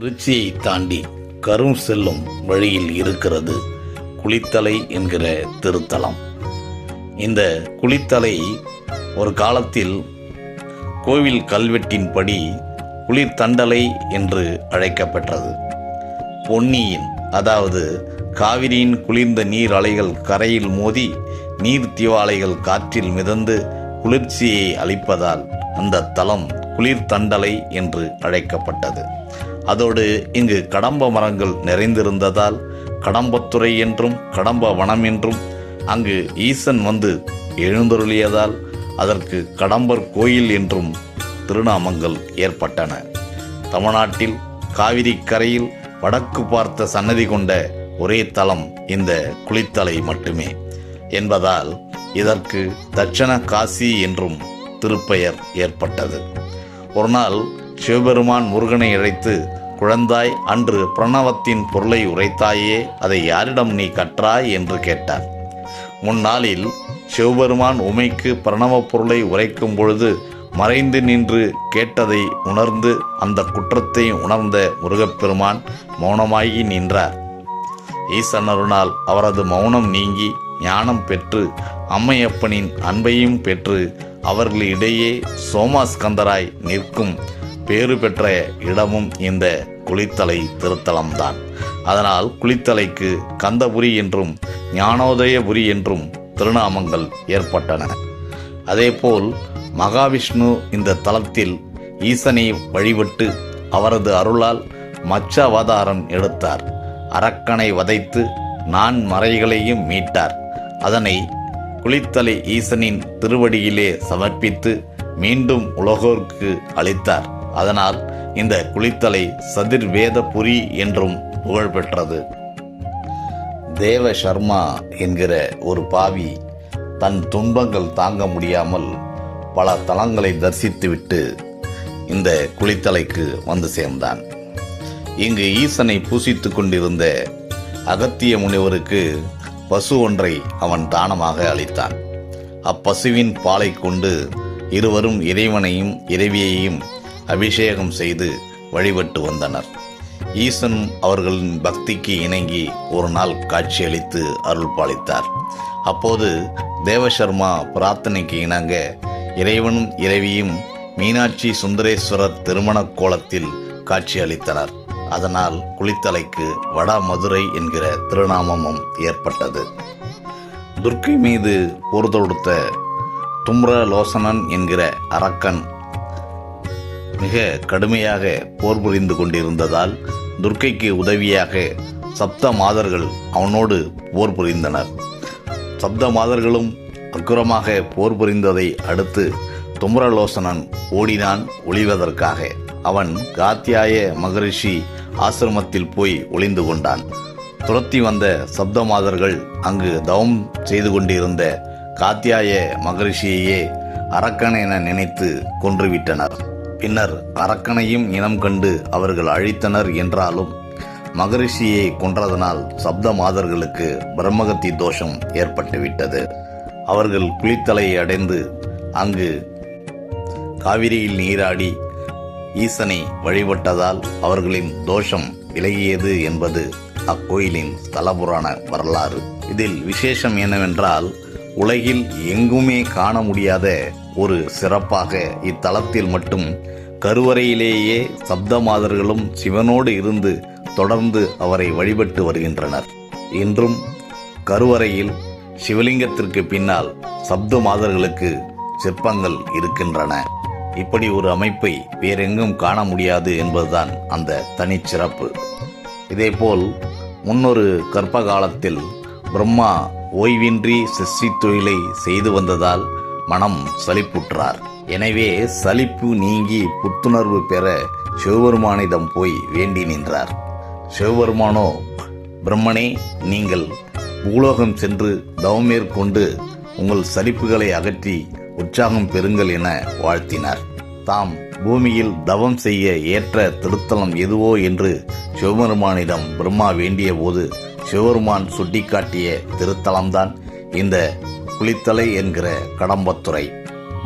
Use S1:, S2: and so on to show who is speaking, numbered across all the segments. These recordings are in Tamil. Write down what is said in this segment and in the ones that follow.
S1: திருச்சியை தாண்டி கரும் செல்லும் வழியில் இருக்கிறது குளித்தலை என்கிற திருத்தலம். இந்த குளித்தலை ஒரு காலத்தில் கோவில் கல்வெட்டின்படி குளிர்தண்டலை என்று அழைக்கப்பெற்றது. பொன்னியின் அதாவது காவிரியின் குளிர்ந்த நீர் அலைகள் கரையில் மோதி நீர் திவாலைகள் காற்றில் மிதந்து குளிர்ச்சியை அளிப்பதால் அந்த தலம் குளிர்தண்டலை என்று அழைக்கப்பட்டது. அதோடு இங்கு கடம்ப மரங்கள் நிறைந்திருந்ததால் கடம்பத்துறை என்றும் கடம்ப வனம் என்றும் அங்கு ஈசன் வந்து எழுந்தருளியதால் அதற்கு கடம்பர் கோயில் என்றும் திருநாமங்கள் ஏற்பட்டன. தமிழ்நாட்டில் காவிரி கரையில் வடக்கு பார்த்த சன்னதி கொண்ட ஒரே தலம் இந்த குளித்தலை மட்டுமே என்பதால் இதற்கு தட்சண காசி என்றும் திருப்பெயர் ஏற்பட்டது. ஒரு நாள் சிவபெருமான் முருகனை அழைத்து குழந்தாய் அன்று பிரணவத்தின் பொருளை உரைத்தாயே அதை யாரிடம் நீ கற்றாய் என்று கேட்டார். முன்னாளில் சிவபெருமான் உமைக்கு பிரணவப் பொருளை உரைக்கும் பொழுது மறைந்து நின்று கேட்டதை உணர்ந்து அந்த குற்றத்தை உணர்ந்த முருகப்பெருமான் மௌனமாகி நின்றார். ஈசனருனால் அவரது மௌனம் நீங்கி ஞானம் பெற்று அம்மையப்பனின் அன்பையும் பெற்று அவர்களிடையே சோமாஸ்கந்தராய் நிற்கும் பேறு பெற்ற இடமும் இந்த குளித்தலை திருத்தலம்தான். அதனால் குளித்தலைக்கு கந்தபுரி என்றும் ஞானோதயபுரி என்றும் திருநாமங்கள் ஏற்பட்டன. அதேபோல் மகாவிஷ்ணு இந்த தலத்தில் ஈசனை வழிபட்டு அவரது அருளால் மச்ச அவதாரம் எடுத்தார். அரக்கனை வதைத்து நான் மறைகளையும் மீட்டார். அதனை குளித்தலை ஈசனின் திருவடியிலே சமர்ப்பித்து மீண்டும் உலகோர்க்கு அளித்தார். அதனால் இந்த குளித்தலை சதிர்வேதபுரி என்றும் புகழ்பெற்றது தேவ சர்மா என்கிற ஒரு பாவி தன் துன்பங்கள் தாங்க முடியாமல் பல தலங்களை தரிசித்துவிட்டு இந்த குளித்தலைக்கு வந்து சேர்ந்தான். இங்கு ஈசனை பூசித்துக் கொண்டிருந்த அகத்திய முனிவருக்கு பசு ஒன்றை அவன் தானமாக அளித்தான். அப்பசுவின் பாலை கொண்டு இருவரும் இறைவனையும் இறைவியையும் அபிஷேகம் செய்து வழிபட்டு வந்தனர். ஈசன் அவர்களின் பக்திக்கு இணங்கி ஒரு நாள் காட்சியளித்து அருள் பாலித்தார் அப்போது தேவசர்மா பிரார்த்தனைக்கு இணங்க இறைவனும் இறைவியும் மீனாட்சி சுந்தரேஸ்வரர் திருமணக் கோலத்தில் காட்சியளித்தனர். அதனால் குளித்தலைக்கு வட மதுரை என்கிற திருநாமமும் ஏற்பட்டது. துர்க்கை மீது போர் தொடுத்த தும்ர லோசனன் என்கிற அரக்கன் மிக கடுமையாக போர் புரிந்து கொண்டிருந்ததால் துர்க்கைக்கு உதவியாக சப்த மாதர்கள் அவனோடு போர் புரிந்தனர். சப்த மாதர்களும் அக்குரமாக போர் புரிந்ததை அடுத்து தும்ரலோசனன் ஓடினான் ஒளிவதற்காக. அவன் காத்தியாய மகரிஷி ஆசிரமத்தில் போய் ஒளிந்து கொண்டான். துரத்தி வந்த சப்த மாதர்கள் அங்கு தவம் செய்து கொண்டிருந்த காத்தியாய மகரிஷியையே அரக்கன் என நினைத்து கொன்றுவிட்டனர். பின்னர் அரக்கனையும் இனம் கண்டு அவர்கள் அழித்தனர் என்றாலும் மகரிஷியை கொன்றதனால் சப்த மாதர்களுக்கு பிரம்மகத்தி தோஷம் ஏற்பட்டுவிட்டது. அவர்கள் குளித்தலை அடைந்து அங்கு காவிரியில் நீராடி ஈசனை வழிபட்டதால் அவர்களின் தோஷம் விலகியது என்பது அக்கோயிலின் ஸ்தலபுராண வரலாறு. இதில் விசேஷம் என்னவென்றால் உலகில் எங்குமே காண முடியாத ஒரு சிறப்பாக இத்தலத்தில் மட்டும் கருவறையிலேயே சப்த மாதர்களும் சிவனோடு இருந்து தொடர்ந்து அவரை வழிபட்டு வருகின்றனர். இன்றும் கருவறையில் சிவலிங்கத்திற்கு பின்னால் சப்த மாதர்களுக்கு சிற்பங்கள் இருக்கின்றன. இப்படி ஒரு அமைப்பை வேறெங்கும் காண முடியாது என்பதுதான் அந்த தனிச்சிறப்பு. இதேபோல் முன்னொரு கற்ப காலத்தில் பிரம்மா ஓய்வின்றி சிஷ்டி தொழிலை செய்து வந்ததால் மனம் சலிப்புற்றார். எனவே சலிப்பு நீங்கி புத்துணர்வு பெற சிவபெருமானிடம் போய் வேண்டி நின்றார். சிவபெருமானோ பிரம்மனே நீங்கள் பூலோகம் சென்று தவமேற்கொண்டு உங்கள் சலிப்புகளை அகற்றி உற்சாகம் பெறுங்கள் என வாழ்த்தினார். தாம் பூமியில் தவம் செய்ய ஏற்ற திருத்தலம் எதுவோ என்று சிவபெருமானிடம் பிரம்மா வேண்டிய போது சிவருமான் சுட்டிக்காட்டிய திருத்தலம்தான் இந்த குளித்தலை என்கிற கடம்பத்துறை.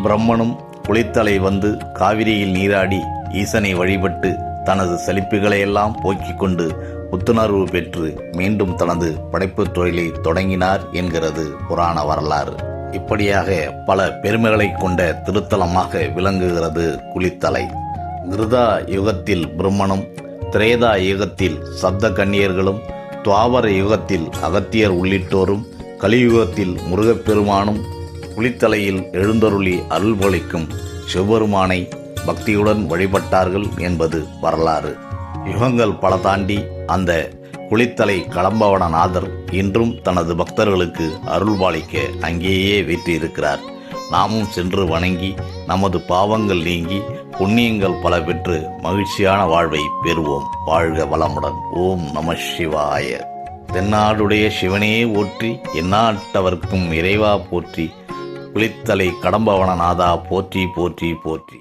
S1: பிரம்மனும் குளித்தலை வந்து காவிரியில் நீராடி ஈசனை வழிபட்டு தனது செழிப்புகளையெல்லாம் போக்கிக் கொண்டு புத்துணர்வு பெற்று மீண்டும் தனது படைப்புத் தொழிலை தொடங்கினார் என்கிறது புராண வரலாறு. இப்படியாக பல பெருமைகளை கொண்ட திருத்தலமாக விளங்குகிறது குளித்தலை. கிருதா யுகத்தில் பிரம்மனும் திரேதா யுகத்தில் சப்த கன்னியர்களும் துவாபர யுகத்தில் அகத்தியர் உள்ளிட்டோரும் கலியுகத்தில் முருகப்பெருமானும் குளித்தலையில் எழுந்தருளி அருள்பொழிக்கும் சிவபெருமானை பக்தியுடன் வழிபட்டார்கள் என்பது வரலாறு. யுகங்கள் பல தாண்டி அந்த குளித்தலை களம்பவனநாதர் இன்றும் தனது பக்தர்களுக்கு அருள்பாலிக்க அங்கேயே வீற்றிருக்கிறார் நாமும் சென்று வணங்கி நமது பாவங்கள் நீங்கி புண்ணியங்கள் பல பெற்று மகிழ்ச்சியான வாழ்வை பெறுவோம். வாழ்க வளமுடன். ஓம் நம சிவாய. தென்னாடுடைய சிவனையே ஓற்றி எந்நாட்டவர்க்கும் இறைவா போற்றி குளித்தலை கடம்பவனநாதா போற்றி போற்றி போற்றி.